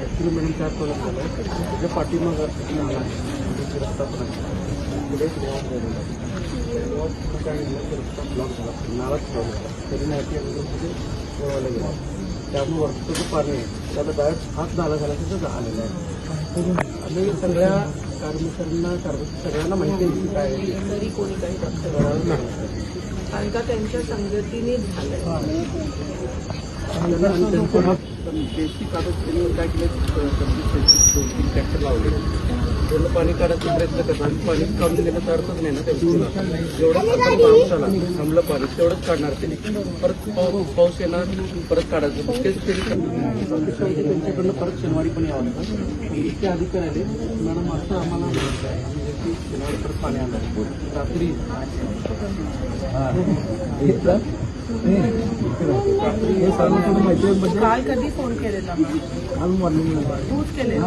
Actually madam काय problem झाला आहे त्याच्या पाठीमागं नाला आहे रस्ता पण आहे पुढे एक काय झालं तर ब्लॉक झाला नालाच ब्लॉक झाला तरी नाही की अगोदर तिथे जेवायला गेला त्यामुळे वरचं जो पाणी आहे त्याला डायरेक्ट हात नाला झाला तिथं आलेला आहे आणि सगळ्या कर्मचाऱ्यांना सगळ्यांना माहिती आहे की काय तरी कोणी काही नाही. कारण का त्यांच्या संगतीने झालं बेसिक आता काय केलं दोन तीन ट्रॅक्टर लावले तेवढं पाणी काढायचा प्रयत्न करतात. आणि पाणी काढून तर अर्थच नाही ना जेवढं आता पाऊस आला थांबलं पाणी तेवढंच काढणार त्यांनी. परत पाऊ- पाऊस येणार परत काढायचं. तेच त्यांनी त्यांच्याकडनं परत शनिवारी पण यावं लागतं इतके अधिकारी आले मॅडम असं आम्हाला शनिवारी परत पाणी आणलं रात्री रात्री. हे. म्हणजे काल कधी फोन केलेला आज मॉर्निंग तूच केलेला.